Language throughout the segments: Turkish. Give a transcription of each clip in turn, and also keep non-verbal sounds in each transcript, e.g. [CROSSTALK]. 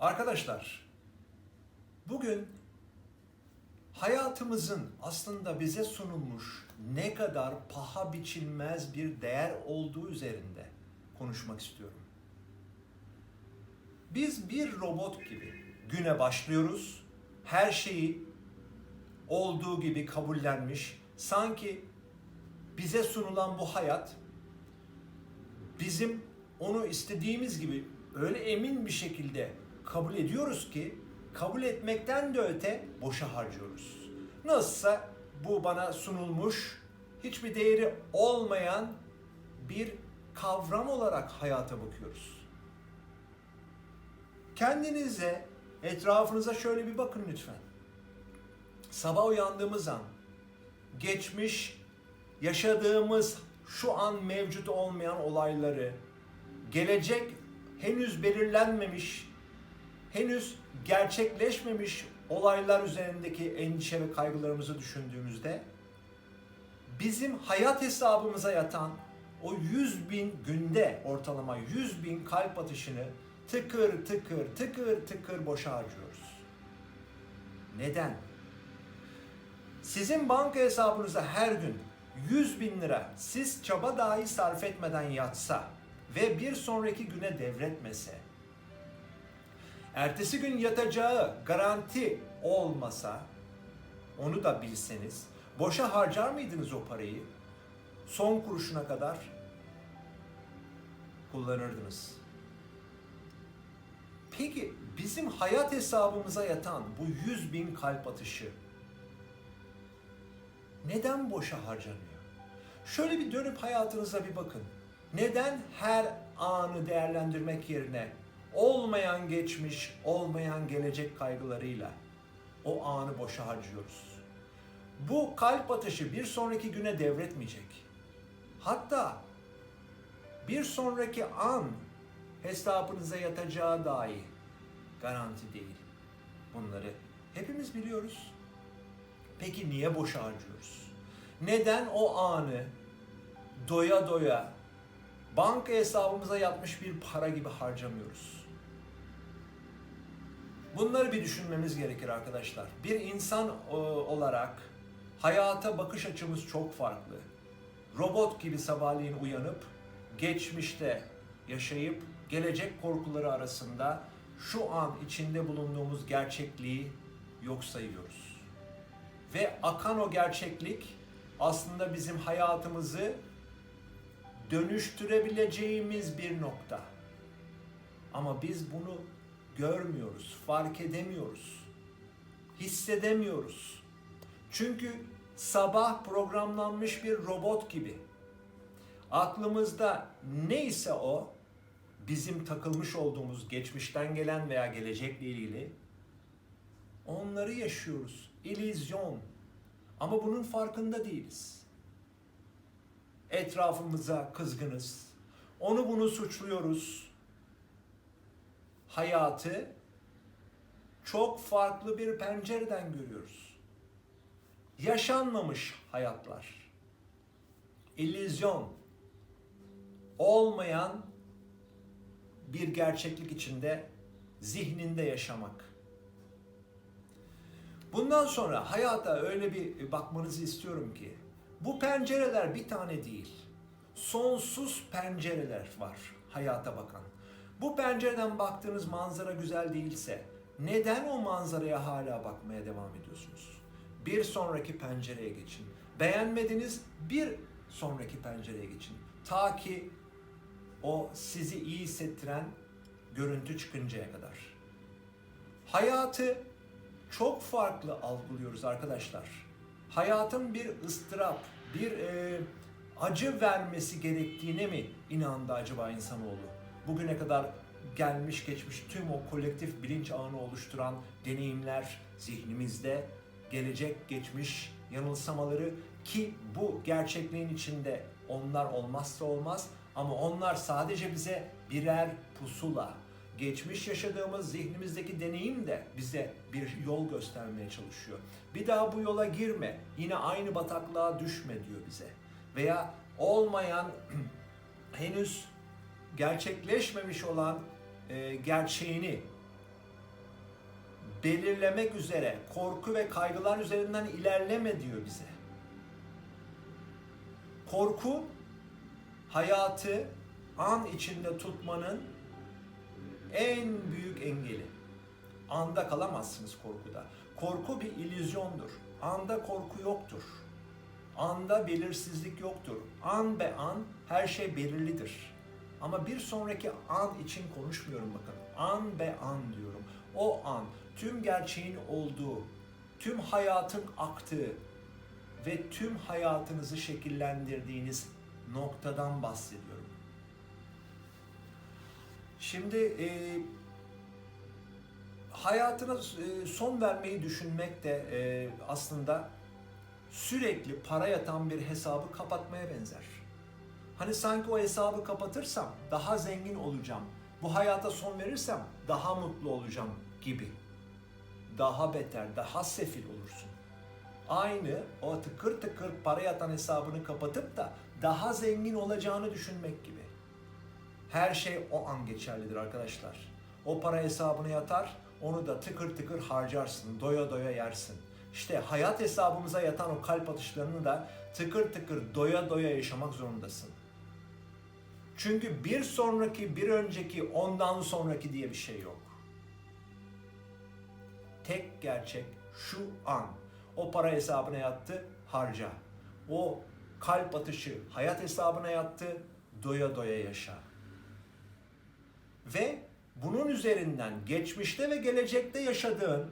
Arkadaşlar, bugün hayatımızın aslında bize sunulmuş ne kadar paha biçilmez bir değer olduğu üzerinde konuşmak istiyorum. Biz bir robot gibi güne başlıyoruz. Her şeyi olduğu gibi kabullenmiş. Sanki bize sunulan bu hayat bizim onu istediğimiz gibi öyle emin bir şekilde kabul ediyoruz ki kabul etmekten de öte boşa harcıyoruz. Nasılsa bu bana sunulmuş hiçbir değeri olmayan bir kavram olarak hayata bakıyoruz. Kendinize, etrafınıza şöyle bir bakın lütfen. Sabah uyandığımız an, geçmiş, yaşadığımız şu an mevcut olmayan olayları, gelecek henüz belirlenmemiş, henüz gerçekleşmemiş olaylar üzerindeki endişe ve kaygılarımızı düşündüğümüzde bizim hayat hesabımıza yatan o 100 bin günde ortalama 100 bin kalp atışını tıkır tıkır tıkır tıkır boşa harcıyoruz. Neden? Sizin banka hesabınıza her gün 100 bin lira siz çaba dahi sarf etmeden yatsa ve bir sonraki güne devretmese, ertesi gün yatacağı garanti olmasa, onu da bilseniz, boşa harcar mıydınız o parayı? Son kuruşuna kadar kullanırdınız. Peki bizim hayat hesabımıza yatan bu 100 bin kalp atışı neden boşa harcanıyor? Şöyle bir dönüp hayatınıza bir bakın. Neden her anı değerlendirmek yerine olmayan geçmiş, olmayan gelecek kaygılarıyla o anı boşa harcıyoruz? Bu kalp atışı bir sonraki güne devretmeyecek. Hatta bir sonraki an hesabınıza yatacağı dahi garanti değil. Bunları hepimiz biliyoruz. Peki niye boşa harcıyoruz? Neden o anı doya doya banka hesabımıza yatmış bir para gibi harcamıyoruz? Bunları bir düşünmemiz gerekir arkadaşlar. Bir insan e, olarak hayata bakış açımız çok farklı. Robot gibi sabahleyin uyanıp geçmişte yaşayıp gelecek korkuları arasında şu an içinde bulunduğumuz gerçekliği yok sayıyoruz. Ve akan o gerçeklik aslında bizim hayatımızı dönüştürebileceğimiz bir nokta. Ama biz bunu görmüyoruz, fark edemiyoruz, hissedemiyoruz. Çünkü sabah programlanmış bir robot gibi. Aklımızda neyse o bizim takılmış olduğumuz geçmişten gelen veya gelecekle ilgili onları yaşıyoruz. İllüzyon. Ama bunun farkında değiliz. Etrafımıza kızgınız. Onu bunu suçluyoruz. Hayatı çok farklı bir pencereden görüyoruz. Yaşanmamış hayatlar. İllüzyon. Olmayan bir gerçeklik içinde zihninde yaşamak. Bundan sonra hayata öyle bir bakmanızı istiyorum ki bu pencereler bir tane değil. Sonsuz pencereler var hayata bakan. Bu pencereden baktığınız manzara güzel değilse neden o manzaraya hala bakmaya devam ediyorsunuz? Bir sonraki pencereye geçin. Beğenmediniz bir sonraki pencereye geçin. Ta ki o sizi iyi hissettiren görüntü çıkıncaya kadar. Hayatı çok farklı algılıyoruz arkadaşlar. Hayatın bir ıstırap, bir e, acı vermesi gerektiğine mi inandı acaba insanoğlu? Bugüne kadar gelmiş geçmiş tüm o kolektif bilinç ağını oluşturan deneyimler zihnimizde, gelecek geçmiş yanılsamaları ki bu gerçekliğin içinde onlar olmazsa olmaz ama onlar sadece bize birer pusula. Geçmiş yaşadığımız zihnimizdeki deneyim de bize bir yol göstermeye çalışıyor. Bir daha bu yola girme, yine aynı bataklığa düşme diyor bize. Veya olmayan, [CLEARS THROAT] henüz gerçekleşmemiş olan e, gerçeğini belirlemek üzere korku ve kaygılar üzerinden ilerleme diyor bize. Korku hayatı an içinde tutmanın en büyük engeli. Anda kalamazsınız korkuda. Korku bir illüzyondur. Anda korku yoktur. Anda belirsizlik yoktur. An be an her şey belirlidir. Ama bir sonraki an için konuşmuyorum bakın. An be an diyorum. O an tüm gerçeğin olduğu, tüm hayatın aktığı ve tüm hayatınızı şekillendirdiğiniz noktadan bahsediyorum. Şimdi e, hayatına e, son vermeyi düşünmek de e, aslında sürekli para yatan bir hesabı kapatmaya benzer. Hani sanki o hesabı kapatırsam daha zengin olacağım. Bu hayata son verirsem daha mutlu olacağım gibi. Daha beter, daha sefil olursun. Aynı o tıkır tıkır para yatan hesabını kapatıp da daha zengin olacağını düşünmek gibi. Her şey o an geçerlidir arkadaşlar. O para hesabına yatar, onu da tıkır tıkır harcarsın, doya doya yersin. İşte hayat hesabımıza yatan o kalp atışlarını da tıkır tıkır doya doya yaşamak zorundasın. Çünkü bir sonraki, bir önceki, ondan sonraki diye bir şey yok. Tek gerçek şu an. O para hesabına yattı, harca. O kalp atışı hayat hesabına yattı, doya doya yaşa. Ve bunun üzerinden geçmişte ve gelecekte yaşadığın,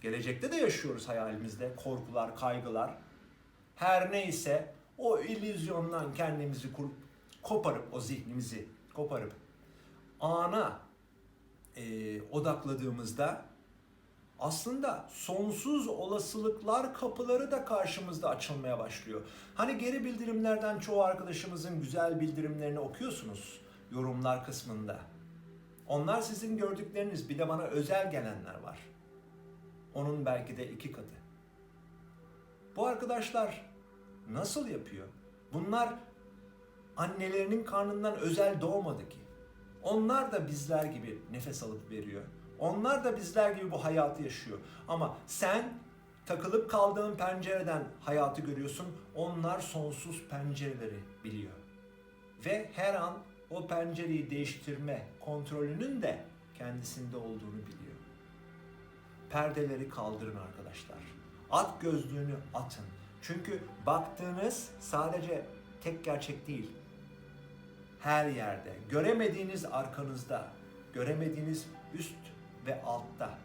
gelecekte de yaşıyoruz hayalimizde, korkular, kaygılar, her neyse o illüzyondan kendimizi kurup, koparıp, o zihnimizi koparıp ana e, odakladığımızda aslında sonsuz olasılıklar kapıları da karşımızda açılmaya başlıyor. Hani geri bildirimlerden çoğu arkadaşımızın güzel bildirimlerini okuyorsunuz yorumlar kısmında. Onlar sizin gördükleriniz bir de bana özel gelenler var. Onun belki de iki katı. Bu arkadaşlar nasıl yapıyor? Bunlar annelerinin karnından özel doğmadı ki. Onlar da bizler gibi nefes alıp veriyor. Onlar da bizler gibi bu hayatı yaşıyor. Ama sen takılıp kaldığın pencereden hayatı görüyorsun. Onlar sonsuz pencereleri biliyor. Ve her an o pencereyi değiştirme kontrolünün de kendisinde olduğunu biliyor. Perdeleri kaldırın arkadaşlar. At gözlüğünü atın. Çünkü baktığınız sadece tek gerçek değil. Her yerde, göremediğiniz arkanızda, göremediğiniz üst ve altta.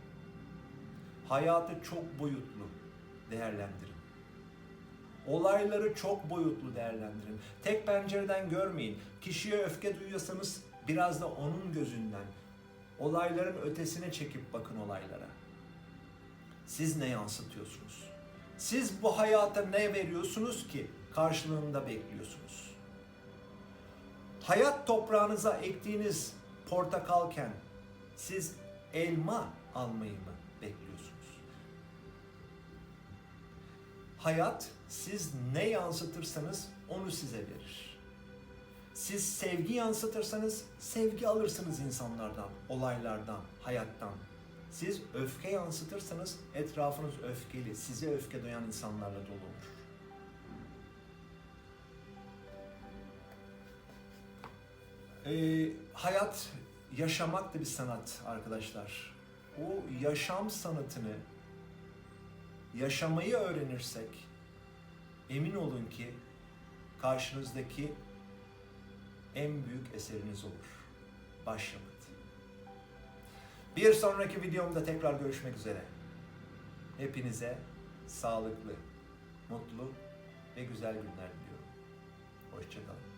Hayatı çok boyutlu değerlendirin. Olayları çok boyutlu değerlendirin. Tek pencereden görmeyin. Kişiye öfke duyuyorsanız biraz da onun gözünden. Olayların ötesine çekip bakın olaylara. Siz ne yansıtıyorsunuz? Siz bu hayata ne veriyorsunuz ki karşılığında bekliyorsunuz? Hayat toprağınıza ektiğiniz portakalken siz elma almayı mı bekliyorsunuz? Hayat siz ne yansıtırsanız onu size verir. Siz sevgi yansıtırsanız sevgi alırsınız insanlardan, olaylardan, hayattan. Siz öfke yansıtırsanız etrafınız öfkeli, size öfke duyan insanlarla dolu olur. Ee, hayat yaşamak da bir sanat arkadaşlar. O yaşam sanatını yaşamayı öğrenirsek emin olun ki karşınızdaki en büyük eseriniz olur. Başyapıt. Bir sonraki videomda tekrar görüşmek üzere. Hepinize sağlıklı, mutlu ve güzel günler diliyorum. Hoşçakalın.